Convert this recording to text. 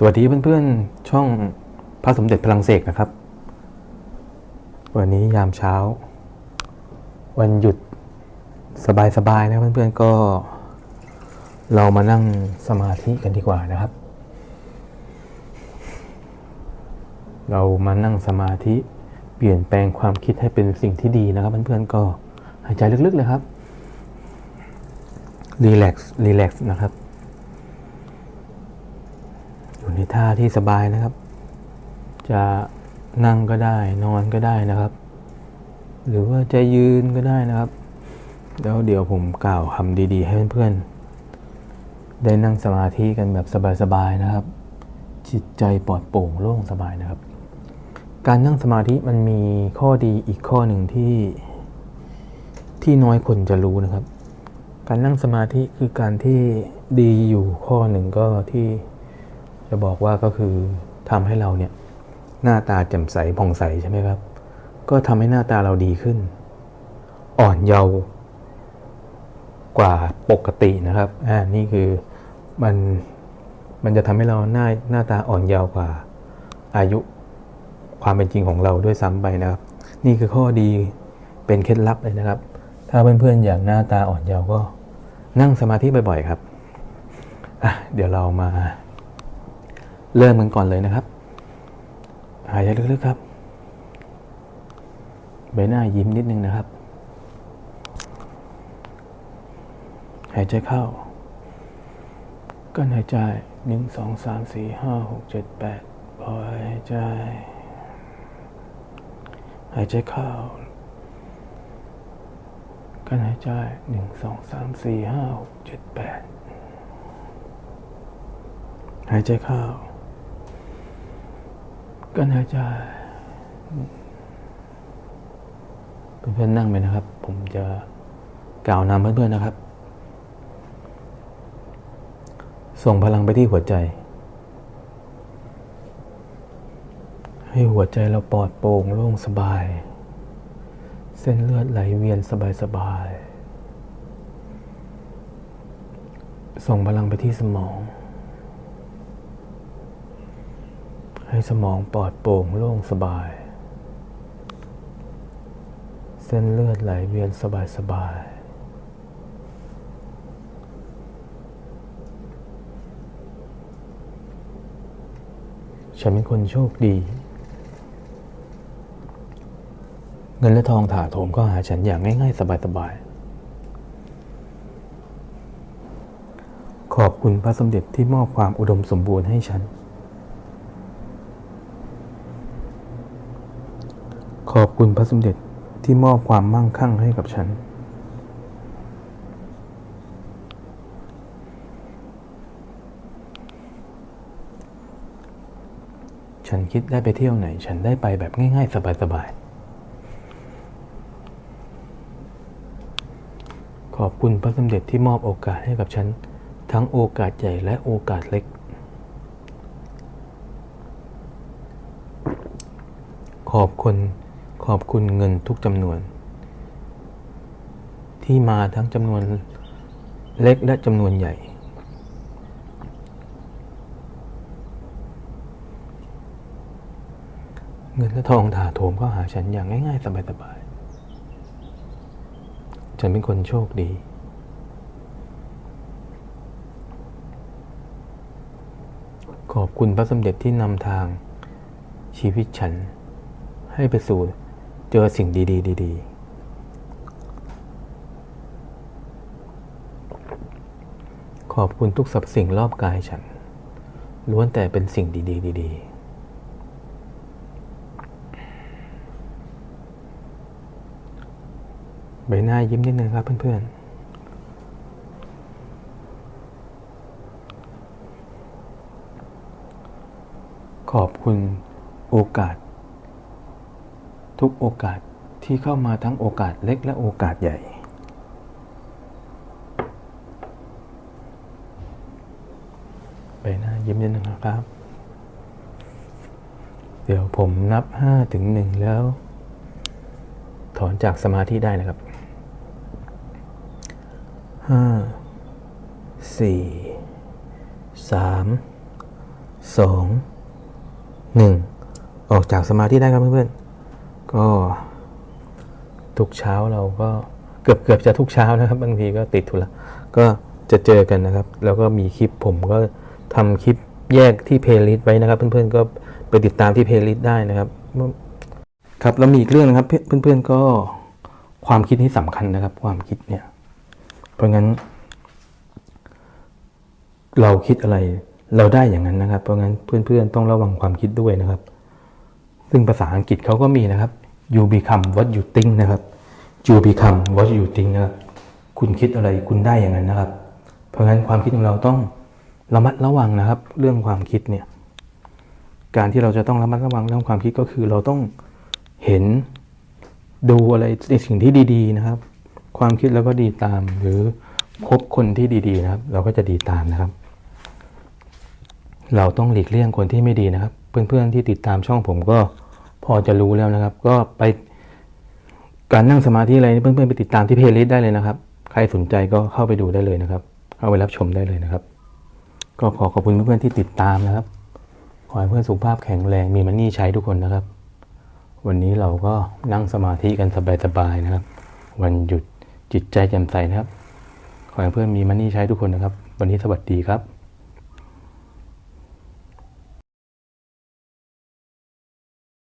สวัสดีเพื่อนๆ ช่องพระสมเด็จพลังเสกนะครับ วันนี้ยามเช้า วันหยุดสบายๆนะเพื่อนๆ ก็ เรามานั่งสมาธิกันดีกว่านะครับ เรามานั่งสมาธิเปลี่ยนแปลงความคิดให้เป็นสิ่งที่ดีนะครับเพื่อนๆก็หายใจลึกๆเลยครับรีแลกซ์รีแลกซ์นะครับ อยู่ในท่าที่สบายนะครับ จะนั่งก็ได้นอนก็ได้นะครับ หรือว่าจะยืนก็ได้นะครับ แล้วเดี๋ยวผมกล่าวคำดีๆ ให้เพื่อนๆ ได้นั่งสมาธิกันแบบสบายๆนะครับ จิตใจปลอดโปร่งโล่งสบายนะครับ การนั่งสมาธิมันมีข้อดีอีกข้อหนึ่งที่ที่น้อยคนจะรู้นะครับ การนั่งสมาธิคือการที่ดีอยู่ข้อหนึ่งก็ที่ จะบอกว่าก็คือทำให้เราเนี่ยหน้าตาแจ่มใสผ่องใสใช่ไหมครับ ก็ทำให้หน้าตาเราดีขึ้น อ่อนเยาว์กว่าปกตินะครับอ่านี่คือมันมันจะทำให้เราหน้าหน้าตาอ่อนเยาว์กว่าอายุความเป็นจริงของเราด้วยซ้ำไปนะครับ นี่คือข้อดีเป็นเคล็ดลับเลยนะครับ ถ้าเพื่อนๆอยากหน้าตาอ่อนเยาว์ก็นั่งสมาธิบ่อยๆครับอะเดี๋ยวเรามา เริ่มกันก่อนเลยนะครับ หายใจลึกๆครับ ใบหน้ายิ้มนิดนึงนะครับ หายใจเข้ากั้นหายใจหนึ่งสองสามสี่ห้าหกเจ็ดแปดปล่อยหายใจ หายใจเข้ากั้นหายใจหนึ่งสองสามสี่ห้าหกเจ็ดแปดหายใจเข้า กันหายใจเพื่อนๆนั่งไปนะครับ ผมจะกล่าวนำเพื่อนๆนะครับ ส่งพลังไปที่หัวใจ ให้หัวใจเราปลอดโปร่งโล่งสบาย เส้นเลือดไหลเวียนสบายๆส่งพลังไปที่สมอง ให้สมองปลอดโปร่งโล่งสบาย เส้นเลือดไหลเวียนสบายๆฉันเป็นคนโชคดี เงินและทองถาโถมก็หาฉันอย่างง่ายๆ สบายๆขอบคุณพระสมเด็จที่มอบความอุดมสมบูรณ์ให้ฉัน ขอบคุณพระสมเด็จที่มอบความมั่งคั่งให้กับฉัน ฉันคิดได้ไปเที่ยวไหน ฉันได้ไปแบบง่าย ๆ สบายๆ ขอบคุณพระสมเด็จที่มอบโอกาสให้กับฉัน ทั้งโอกาสใหญ่และโอกาสเล็กขอบคุณ ขอบคุณเงินทุกจำนวน ที่มาทั้งจำนวนเล็กและจำนวนใหญ่ เงินและทองถาโถมเข้าหาฉันอย่างง่ายๆ สบายๆ ฉันเป็นคนโชคดี ขอบคุณพระสมเด็จที่นำทางชีวิตฉันให้ไปสู่ เจอสิ่งดี ๆ ดี ๆ ขอบคุณทุกสรรพสิ่งรอบกายฉัน ล้วนแต่เป็นสิ่งดี ๆ ดีๆใบหน้ายิ้มนิดนึงครับเพื่อนๆ ขอบคุณโอกาส ทุกโอกาสที่เข้ามาทั้งโอกาสเล็กและโอกาสใหญ่ใบหน้ายิ้มนิดนึงนะครับ เดี๋ยวผมนับห้าถึงหนึ่งแล้ว ถอนจากสมาธิได้นะครับห้าสี่สามสองหนึ่งออกจากสมาธิได้ครับเพื่อนๆ ก็ทุกเช้าเราก็เกือบเกือบจะทุกเช้านะครับบางทีก็ติดธุระก็จะเจอกันนะครับ แล้วก็มีคลิปผมก็ทำคลิปแยกที่เพลย์ลิสต์ไว้นะครับ เพื่อนๆก็ไปติดตามที่เพลย์ลิสต์ได้นะครับครับแล้วมีอีกเรื่องนะครับ เพื่อนๆก็ความคิดนี่สำคัญนะครับ ความคิดเนี่ย เพราะงั้น เราคิดอะไรเราได้อย่างนั้นนะครับ เพราะงั้นเพื่อนๆต้องระวังความคิดด้วยนะครับ ซึ่งภาษาอังกฤษเขาก็มีนะครับ you become what you think นะครับ you become what you think นะครับ คุณคิดอะไรคุณได้อย่างนั้นนะครับ เพราะงั้นความคิดของเราต้องระมัดระวังนะครับ เรื่องความคิดเนี่ย การที่เราจะต้องระมัดระวังเรื่องความคิดก็คือเราต้องเห็นดูอะไรในสิ่งที่ดีๆนะครับ ความคิดแล้วก็ดีตาม หรือพบคนที่ดีๆนะครับ เราก็จะดีตามนะครับ เราต้องหลีกเลี่ยงคนที่ไม่ดีนะครับ เพื่อนๆที่ติดตามช่องผมก็พอจะรู้แล้วนะครับ ก็ไปการนั่งสมาธิอะไรนี่เพื่อนๆไปติดตามที่เพจลิสต์ได้เลยนะครับ ใครสนใจก็เข้าไปดูได้เลยนะครับ เข้าไปรับชมได้เลยนะครับ ก็ขอขอบคุณเพื่อนๆที่ติดตามนะครับ ขอให้เพื่อนสุขภาพแข็งแรงมีมันนี่ใช้ทุกคนนะครับ วันนี้เราก็นั่งสมาธิกันสบายๆนะครับ วันหยุดจิตใจแจ่มใสนะครับ ขอให้เพื่อนมีมันนี่ใช้ทุกคนนะครับ วันนี้สวัสดีครับ